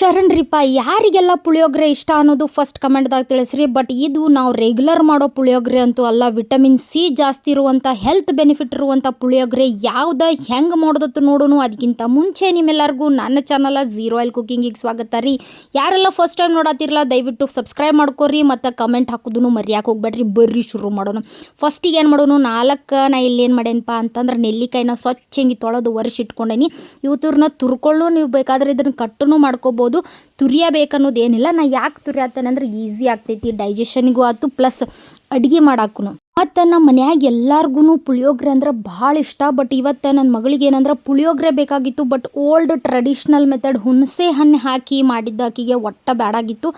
ಚರಣ್ ರೀಪ, ಯಾರಿಗೆಲ್ಲ ಪುಳಿಯೋಗರೆ ಇಷ್ಟ ಅನ್ನೋದು ಫಸ್ಟ್ ಕಮೆಂಟ್ದಾಗ ತಿಳಿಸ್ರಿ ಬಟ್ ಇದು ನಾವು ರೆಗ್ಯುಲರ್ ಮಾಡೋ ಪುಳಿಯೋಗರೆ ಅಂತೂ ಅಲ್ಲ ವಿಟಮಿನ್ ಸಿ ಜಾಸ್ತಿ ಇರುವಂಥ ಹೆಲ್ತ್ ಬೆನಿಫಿಟ್ ಇರುವಂಥ ಪುಳಿಯೋಗರೆ ಯಾವ್ದು ಹೆಂಗೆ ಮಾಡೋದತ್ತು ನೋಡೋನು ಅದಕ್ಕಿಂತ ಮುಂಚೆ ನಿಮ್ಮೆಲ್ಲರಿಗೂ ನನ್ನ ಚಾನಲ ಝೀರೋ ಆಯಿಲ್ ಕುಕಿಂಗಿಗೆ ಸ್ವಾಗತ ರೀ. ಯಾರೆಲ್ಲ ಫಸ್ಟ್ ಟೈಮ್ ನೋಡತ್ತಿರಲ್ಲ ದಯವಿಟ್ಟು ಸಬ್ಸ್ಕ್ರೈಬ್ ಮಾಡ್ಕೊರಿ ಮತ್ತು ಕಮೆಂಟ್ ಹಾಕೋದನ್ನು ಮರ್ಯಾಕೆ ಹೋಗ್ಬೇಡ್ರಿ, ಬರ್ರಿ ಶುರು ಮಾಡೋಣ. ಫಸ್ಟಿಗೆ ಏನು ಮಾಡೋಣ ನಾಲ್ಕು ನಾ ಇಲ್ಲಿ ಏನು ಮಾಡೇನಪ್ಪ ಅಂತಂದ್ರೆ ನೆಲ್ಲಿಕಾಯಿನ ಸ್ವಚ್ಛ ಹಿಂಗೆ ತೊಳೆದು ಒರೆಸಿ ಇಟ್ಕೊಂಡೇನಿ ಇವತ್ತೂರ್ನ ತುರ್ಕೊಳ್ಳು ನೀವು ಬೇಕಾದ್ರೆ ಇದನ್ನು ಕಟ್ಟನು ಮಾಡ್ಕೋಬೋದು. ತುರಿಯಬೇಕನ್ನೋದು ಏನಿಲ್ಲ. ನಾ ಯಾಕೆ ತುರಿಯತ್ತೇನೆ ಅಂದ್ರೆ ಈಸಿ ಆಗ್ತೈತಿ. ಡೈಜೆಷನ್ಗೂ ಆಯ್ತು ಪ್ಲಸ್ ಅಡುಗೆ ಮಾಡಾಕು ಮತ್ತು ನಮ್ಮ ಮನ್ಯಾಗ ಎಲ್ಲಾರ್ಗು ಪುಳಿಯೋಗರೆ ಅಂದ್ರೆ ಭಾಳ ಇಷ್ಟ ಬಟ್ ಇವತ್ತು ನನ್ನ ಮಗಳಿಗೆ ಏನಂದ್ರೆ ಪುಳಿಯೋಗರೆ ಬೇಕಾಗಿತ್ತು ಬಟ್ ಓಲ್ಡ್ ಟ್ರೆಡಿಷ್ನಲ್ ಮೆಥಡ್ ಹುಣಸೆ ಹಣ್ಣು ಹಾಕಿ ಮಾಡಿದ್ದ ಆಕಿಗೆ ಒಟ್ಟ ಬ್ಯಾಡಾಗಿತ್ತು.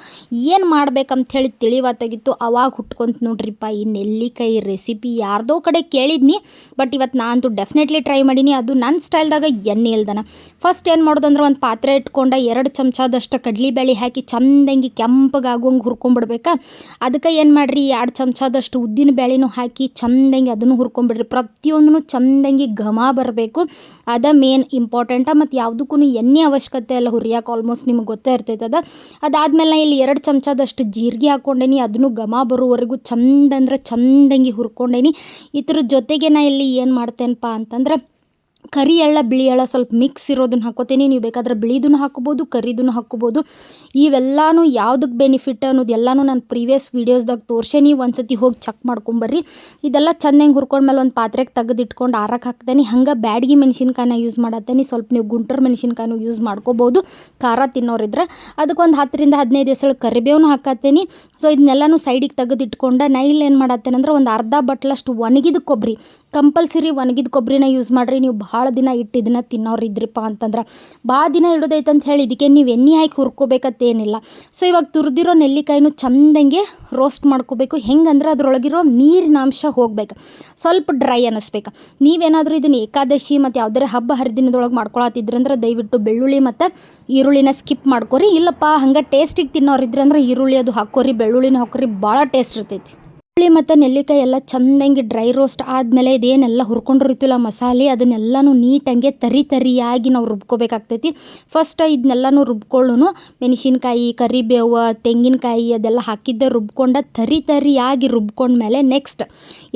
ಏನು ಮಾಡ್ಬೇಕಂತ ಹೇಳಿ ತಿಳಿವತ್ತಾಗಿತ್ತು. ಅವಾಗ ಹುಟ್ಕೊಂತ ನೋಡ್ರಿಪ್ಪ, ಈ ನೆಲ್ಲಿಕಾಯಿ ರೆಸಿಪಿ ಯಾರ್ದೋ ಕಡೆ ಕೇಳಿದ್ನಿ ಬಟ್ ಇವತ್ತು ನಾನಂತೂ ಡೆಫಿನೆಟ್ಲಿ ಟ್ರೈ ಮಾಡೀನಿ. ಅದು ನನ್ನ ಸ್ಟೈಲ್ದಾಗ ಎಣ್ಣೆ ಇಲ್ದನ. ಫಸ್ಟ್ ಏನು ಮಾಡೋದಂದ್ರೆ ಒಂದು ಪಾತ್ರೆ ಇಟ್ಕೊಂಡ ಎರಡು ಚಮಚದಷ್ಟು ಕಡ್ಲಿಬೇಳೆ ಹಾಕಿ ಚಂದಂಗಿ ಕೆಂಪಗಾಗುವಂಗೆ ಹುರ್ಕೊಂಡ್ಬಿಡ್ಬೇಕಾ ಅದಕ್ಕೆ ಏನು ಮಾಡ್ರಿ, ಎರಡು ಚಮಚದಷ್ಟು ಉದ್ದಿನ ಬೇಳೆನೂ ಹಾಕಿ ಚಂದಂಗೆ ಅದನ್ನು ಹುರ್ಕೊಂಡ್ಬಿಡ್ರಿ. ಪ್ರತಿಯೊಂದನ್ನು ಚಂದಂಗೆ ಘಮ ಬರಬೇಕು. ಅದ ಮೇನ್ ಇಂಪಾರ್ಟೆಂಟ ಮತ್ತು ಯಾವುದಕ್ಕೂ ಎಣ್ಣೆ ಅವಶ್ಯಕತೆ ಎಲ್ಲ ಹುರಿಯಾಕೆ ಆಲ್ಮೋಸ್ಟ್ ನಿಮ್ಗೆ ಗೊತ್ತೇ ಇರ್ತೈತೆ ಅದ. ಅದಾದ್ಮೇಲೆ ನಾ ಇಲ್ಲಿ ಎರಡು ಚಮಚದಷ್ಟು ಜೀರಿಗೆ ಹಾಕ್ಕೊಂಡೇನಿ ಅದನ್ನು ಘಮ ಬರೋವರೆಗೂ ಚಂದಂದ್ರೆ ಚಂದಂಗಿ ಹುರ್ಕೊಂಡೇನಿ. ಇದ್ರ ಜೊತೆಗೆ ನಾ ಇಲ್ಲಿ ಏನು ಮಾಡ್ತೇನಪ್ಪ ಅಂತಂದ್ರೆ ಕರಿ ಎಳ್ಳ, ಬಿಳಿ ಎಳ್ಳ ಸ್ವಲ್ಪ ಮಿಕ್ಸ್ ಇರೋದನ್ನ ಹಾಕೋತೀನಿ. ನೀವು ಬೇಕಾದ್ರೆ ಬಿಳಿದನ್ನು ಹಾಕೋಬೋದು, ಕರಿದನ್ನು ಹಾಕೋಬೋದು. ಇವೆಲ್ಲನೂ ಯಾವುದಕ್ಕೆ ಬೆನಿಫಿಟ್ ಅನ್ನೋದು ಎಲ್ಲನೂ ನಾನು ಪ್ರೀವಿಯಸ್ ವೀಡಿಯೋಸ್ದಾಗ ತೋರ್ಸೇನಿ. ಒಂದು ಸತಿ ಹೋಗಿ ಚೆಕ್ ಮಾಡ್ಕೊಂಬರ್ರಿ. ಇದೆಲ್ಲ ಚೆನ್ನಾಗಿ ಹುರ್ಕೊಂಡ್ಮೇಲೆ ಒಂದು ಪಾತ್ರೆಗೆ ತೆಗೆದಿಟ್ಕೊಂಡು ಆರಕ್ಕೆ ಹಾಕ್ತೇನೆ. ಹಂಗೆ ಬ್ಯಾಡ್ಗಿ ಮೆಣಸಿನ್ಕಾಯಿನ ಯೂಸ್ ಮಾಡತ್ತೇನೆ. ಸ್ವಲ್ಪ ನೀವು ಗುಂಟೂರು ಮೆಣಸಿನ್ಕಾಯಿನೂ ಯೂಸ್ ಮಾಡ್ಕೋಬೋದು. ಖಾರ ತಿನ್ನೋರಿದ್ರೆ. ಅದಕ್ಕೊಂದು ಹತ್ತರಿಂದ ಹದಿನೈದು ಹೆಸಳು ಕರಿಬೇವನು ಹಾಕತ್ತೇನೆ. ಸೊ ಇದನ್ನೆಲ್ಲನೂ ಸೈಡಿಗೆ ತೆಗೆದಿಟ್ಕೊಂಡು ನೈಲ್ ಏನು ಮಾಡತ್ತೇನೆ ಅಂದ್ರೆ ಒಂದು ಅರ್ಧ ಬಟ್ಲಷ್ಟು ಒಣಗಿದ ಕೊಬ್ಬರಿ ಕಂಪಲ್ಸರಿ ಒಣಗಿದ ಕೊಬ್ಬರಿನ ಯೂಸ್ ಮಾಡಿರಿ. ನೀವು ಭಾಳ ದಿನ ಇಟ್ಟು ಇದನ್ನ ತಿನ್ನೋರು ಇದ್ರಿಪ್ಪ ಅಂತಂದ್ರೆ ಭಾಳ ದಿನ ಇಡೋದೈತಂತ ಹೇಳಿ ಇದಕ್ಕೆ ನೀವು ಎಣ್ಣೆ ಹಾಕಿ ಹುರ್ಕೋಬೇಕತ್ತೇನಿಲ್ಲ. ಸೊ ಇವಾಗ ತುರಿದಿರೋ ನೆಲ್ಲಿಕಾಯಿನೂ ಚಂದಂಗೆ ರೋಸ್ಟ್ ಮಾಡ್ಕೋಬೇಕು. ಹೆಂಗಂದ್ರೆ ಅದರೊಳಗಿರೋ ನೀರಿನ ಅಂಶ ಹೋಗ್ಬೇಕು. ಸ್ವಲ್ಪ ಡ್ರೈ ಅನ್ನಿಸ್ಬೇಕು ನೀವೇನಾದರೂ ಇದನ್ನು ಏಕಾದಶಿ ಮತ್ತು ಯಾವುದೇ ಹಬ್ಬ ಹರಿದಿನದೊಳಗೆ ಮಾಡ್ಕೊಳತ್ತಿದ್ರಂದ್ರೆ ದಯವಿಟ್ಟು ಬೆಳ್ಳುಳ್ಳಿ ಮತ್ತು ಈರುಳ್ಳಿನ ಸ್ಕಿಪ್ ಮಾಡ್ಕೋರಿ. ಇಲ್ಲಪ್ಪ, ಹಂಗೆ ಟೇಸ್ಟಿಗೆ ತಿನ್ನೋರು ಇದ್ರಂದ್ರೆ ಈರುಳ್ಳಿ ಅದು ಹಾಕೋರಿ ಬೆಳ್ಳುಳ್ಳಿನ ಹಾಕೋರಿ ಭಾಳ ಟೇಸ್ಟ್ ಇರ್ತೈತಿ. ಈರುಳ್ಳಿ ಮತ್ತು ನೆಲ್ಲಿಕಾಯಿ ಎಲ್ಲ ಚಂದಂಗೆ ಡ್ರೈ ರೋಸ್ಟ್ ಆದಮೇಲೆ ಇದೇನೆಲ್ಲ ಹುರ್ಕೊಂಡಿರ್ತೀವಲ್ಲ ಮಸಾಲೆ, ಅದನ್ನೆಲ್ಲನೂ ನೀಟಂಗೆ ತರಿ ತರಿಯಾಗಿ ನಾವು ರುಬ್ಕೋಬೇಕಾಗ್ತೈತಿ. ಫಸ್ಟ್ ಇದನ್ನೆಲ್ಲನೂ ರುಬ್ಕೊಳ್ಳೋನು ಮೆಣಸಿನ್ಕಾಯಿ, ಕರಿಬೇವು, ತೆಂಗಿನಕಾಯಿ ಅದೆಲ್ಲ ಹಾಕಿದ್ದೆ ರುಬ್ಕೊಂಡ ತರಿ ತರಿಯಾಗಿ ರುಬ್ಕೊಂಡ್ಮೇಲೆ ನೆಕ್ಸ್ಟ್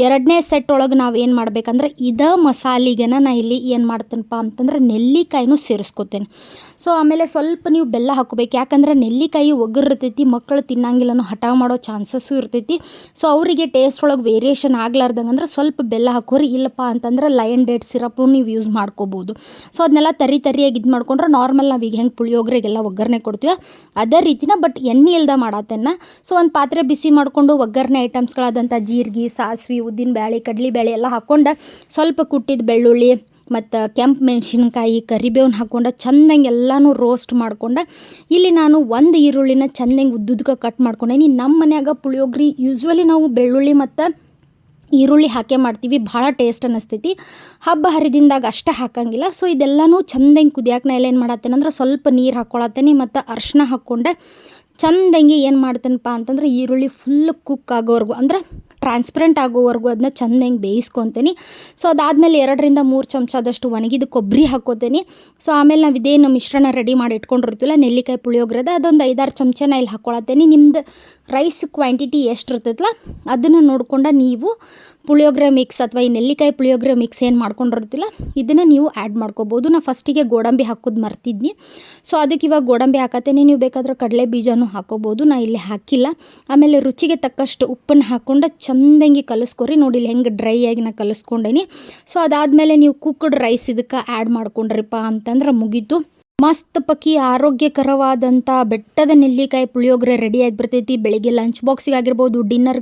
ಎರಡನೇ ಸೆಟ್ ಒಳಗೆ ನಾವು ಏನು ಮಾಡ್ಬೇಕಂದ್ರೆ ಇದ ಮಸಾಲಿಗೆನ ನಾ ಇಲ್ಲಿ ಏನು ಮಾಡ್ತೇನಪ್ಪ ಅಂತಂದ್ರೆ ನೆಲ್ಲಿಕಾಯಿನೂ ಸೇರಿಸ್ಕೊತೇನೆ. ಸೊ ಆಮೇಲೆ ಸ್ವಲ್ಪ ನೀವು ಬೆಲ್ಲ ಹಾಕೋಬೇಕು. ಯಾಕಂದ್ರೆ ನೆಲ್ಲಿಕಾಯಿ ಒಗ್ಗರಿರ್ತೈತಿ ಮಕ್ಕಳು ತಿನ್ನಂಗಿಲ್ಲನೂ ಹಠ ಮಾಡೋ ಚಾನ್ಸಸ್ಸು ಇರ್ತೈತಿ. ಸೊ ಅವರಿಗೆ ಟೇಸ್ಟ್ ಒಳಗೆ ವೇರಿಯೇಷನ್ ಆಗ್ಲಾರ್ದಂಗೆ ಅಂದ್ರೆ ಸ್ವಲ್ಪ ಬೆಲ್ಲ ಹಾಕೋರಿ. ಇಲ್ಲಪ್ಪ ಅಂತಂದ್ರೆ ಲಯನ್ ಡೇಟ್ ಸಿರಪ್ನು ನೀವು ಯೂಸ್ ಮಾಡ್ಕೋಬೋದು. ಸೊ ಅದನ್ನೆಲ್ಲ ತರಿ ತರಿಯಾಗಿ ಇದು ಮಾಡ್ಕೊಂಡ್ರೆ ನಾರ್ಮಲ್ ನಾವು ಈಗ ಹೆಂಗೆ ಪುಳಿಯೋಗರೆಗೆಲ್ಲ ಒಗ್ಗರಣೆ ಕೊಡ್ತೀವಿ ಅದೇ ರೀತಿನ ಬಟ್ ಎಣ್ಣೆ ಇಲ್ದ ಮಾಡತ್ತನ್ನ ಸೊ ಒಂದು ಪಾತ್ರೆ ಬಿಸಿ ಮಾಡಿಕೊಂಡು ಒಗ್ಗರಣೆ ಐಟಮ್ಸ್ಗಳಾದಂಥ ಜೀರಿಗೆ, ಸಾಸಿವೆ, ಉದ್ದಿನ ಬೇಳೆ ಕಡ್ಲಿ ಬೇಳೆ ಎಲ್ಲ ಹಾಕ್ಕೊಂಡು ಸ್ವಲ್ಪ ಕುಟ್ಟಿದ ಬೆಳ್ಳುಳ್ಳಿ ಮತ್ತು ಕೆಂಪು ಮೆಣಸಿನ್ಕಾಯಿ ಕರಿಬೇವನ್ನ ಹಾಕ್ಕೊಂಡು ಚಂದಂಗೆ ಎಲ್ಲನೂ ರೋಸ್ಟ್ ಮಾಡ್ಕೊಂಡು ಇಲ್ಲಿ ನಾನು ಒಂದು ಈರುಳ್ಳಿನ ಚಂದಂಗೆ ಉದ್ದುದ್ಕ ಕಟ್ ಮಾಡ್ಕೊಂಡೇನಿ. ನಮ್ಮ ಮನ್ಯಾಗ ಪುಳಿಯೋಗ್ರಿ ಯೂಶ್ವಲಿ ನಾವು ಬೆಳ್ಳುಳ್ಳಿ ಮತ್ತು ಈರುಳ್ಳಿ ಹಾಕೇ ಮಾಡ್ತೀವಿ. ಭಾಳ ಟೇಸ್ಟ್ ಅನ್ನಿಸ್ತೈತಿ. ಹಬ್ಬ ಹರಿದಿಂದಾಗ ಅಷ್ಟೇ ಹಾಕಂಗಿಲ್ಲ. ಸೊ ಇದೆಲ್ಲನೂ ಚಂದಂಗೆ ಕುದಿಯಾಕ ನಾ ಏನು ಮಾಡತ್ತೇನೆ ಸ್ವಲ್ಪ ನೀರು ಹಾಕ್ಕೊಳತ್ತೇನೆ ಮತ್ತು ಅರ್ಶಿನ ಹಾಕ್ಕೊಂಡೆ ಚಂದಂಗೆ ಏನು ಮಾಡ್ತೇನಪ್ಪ ಅಂತಂದ್ರೆ ಈರುಳ್ಳಿ ಫುಲ್ ಕುಕ್ ಆಗೋವರೆಗೂ ಅಂದ್ರೆ ಟ್ರಾನ್ಸ್ಪರೆಂಟ್ ಆಗೋವರೆಗೂ ಅದನ್ನ ಚಂದಂಗೆ ಬೇಯಿಸ್ಕೊತೀನಿ. ಸೊ ಅದಾದಮೇಲೆ ಎರಡರಿಂದ ಮೂರು ಚಮಚದಷ್ಟು ಒಣಗಿದ ಕೊಬ್ಬರಿ ಹಾಕೋತೀನಿ ಸೊ ಆಮೇಲೆ ನಾವು ಇದೇನು ಮಿಶ್ರಣ ರೆಡಿ ಮಾಡಿ ಇಟ್ಕೊಂಡಿರ್ತೀವಲ್ಲ, ನೆಲ್ಲಿಕಾಯಿ ಪುಳಿಯೋಗ್ರದ, ಅದೊಂದು ಐದಾರು ಚಮಚನ ಇಲ್ಲಿ ಹಾಕ್ಕೊಳತ್ತೀನಿ ನಿಮ್ದು ರೈಸ್ ಕ್ವಾಂಟಿಟಿ ಎಷ್ಟು ಇರ್ತೈತಲ್ಲ ಅದನ್ನು ನೋಡ್ಕೊಂಡು ನೀವು ಪುಳಿಯೋಗರೆ ಮಿಕ್ಸ್ ಅಥವಾ ಈ ನೆಲ್ಲಿಕಾಯಿ ಪುಳಿಯೋಗರೆ ಮಿಕ್ಸ್ ಏನು ಮಾಡ್ಕೊಂಡಿರ್ತಿಲ್ಲ ಇದನ್ನು ನೀವು ಆ್ಯಡ್ ಮಾಡ್ಕೋಬೋದು. ನಾನು ಫಸ್ಟಿಗೆ ಗೋಡಂಬಿ ಹಾಕೋದು ಮರ್ತಿದ್ನಿ. ಸೊ ಅದಕ್ಕೆ ಇವಾಗ ಗೋಡಂಬಿ ಹಾಕತ್ತೇನೆ. ನೀವು ಬೇಕಾದ್ರೆ ಕಡಲೆ ಬೀಜನೂ ಹಾಕೋಬೋದು. ನಾ ಇಲ್ಲಿ ಹಾಕಿಲ್ಲ. ಆಮೇಲೆ ರುಚಿಗೆ ತಕ್ಕಷ್ಟು ಉಪ್ಪನ್ನು ಹಾಕ್ಕೊಂಡು ಚಂದಂಗಿ ಕಲಿಸ್ಕೊರಿ. ನೋಡಿ ಇಲ್ಲಿ ಹೆಂಗೆ ಡ್ರೈ ಆಗಿ ನಾ ಕಲಿಸ್ಕೊಂಡೇನಿ. ಸೊ ಅದಾದಮೇಲೆ ನೀವು ಕುಕ್ಡ್ ರೈಸ್ ಇದಕ್ಕೆ ಆ್ಯಡ್ ಮಾಡ್ಕೊಂಡ್ರಿಪ್ಪ ಅಂತಂದ್ರೆ ಮುಗೀತು. ಮಸ್ತ್ ಪಕ್ಕಿ ಆರೋಗ್ಯಕರವಾದಂಥ ಬೆಟ್ಟದ ನೆಲ್ಲಿಕಾಯಿ ಪುಳಿಯೋಗರೆ ರೆಡಿಯಾಗಿ ಬರ್ತೈತಿ ಬೆಳಿಗ್ಗೆ ಲಂಚ್ ಬಾಕ್ಸಿಗೆ ಆಗಿರ್ಬೋದು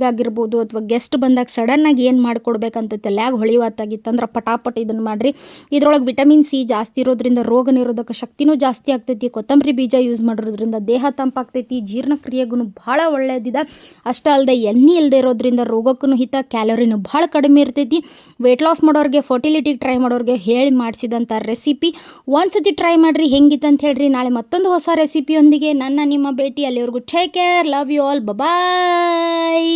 ಆಗಿರ್ಬೋದು ಅಥವಾ ಗೆಸ್ಟ್ ಬಂದಾಗ ಸಡನ್ನಾಗಿ ಏನು ಮಾಡ್ಕೊಡ್ಬೇಕಂತ ತಲ್ಯಾಗ ಹೊಳಿವಾತಾಗಿತ್ತಂದ್ರೆ ಪಟಾಪಟ್ ಇದನ್ನು ಮಾಡಿರಿ. ಇದ್ರೊಳಗೆ ವಿಟಮಿನ್ ಸಿ ಜಾಸ್ತಿ ಇರೋದ್ರಿಂದ ರೋಗ ನಿರೋಧಕ ಶಕ್ತಿನೂ ಜಾಸ್ತಿ ಆಗ್ತೈತಿ. ಕೊತ್ತಂಬರಿ ಬೀಜ ಯೂಸ್ ಮಾಡಿರೋದ್ರಿಂದ ದೇಹ ತಂಪಾಗ್ತೈತಿ. ಜೀರ್ಣಕ್ರಿಯೆಗೂ ಭಾಳ ಒಳ್ಳೆಯದಿದೆ ಅಷ್ಟೇ ಅಲ್ಲದೆ ಎಣ್ಣೆ ಇಲ್ಲದೆ ಇರೋದ್ರಿಂದ ರೋಗಕ್ಕೂ ಹಿತ ಕ್ಯಾಲೋರಿನೂ ಭಾಳ ಕಡಿಮೆ ಇರ್ತೈತಿ. ವೆಯ್ಟ್ ಲಾಸ್ ಮಾಡೋರಿಗೆ ಫರ್ಟಿಲಿಟಿಗೆ ಟ್ರೈ ಮಾಡೋರಿಗೆ ಹೇಳಿ ಮಾಡಿಸಿದಂಥ ರೆಸಿಪಿ ಒಂದ್ಸತಿ ಟ್ರೈ ಮಾಡಿರಿ ಹೆಂಗಿತ್ತು ಅಂತ ಹೇಳ್ರಿ. ನಾಳೆ ಮತ್ತೊಂದು ಹೊಸ ರೆಸಿಪಿಯೊಂದಿಗೆ ನನ್ನ ನಿಮ್ಮ ಭೇಟಿ ಅಲ್ಲಿವರೆಗೂ take care love you all bye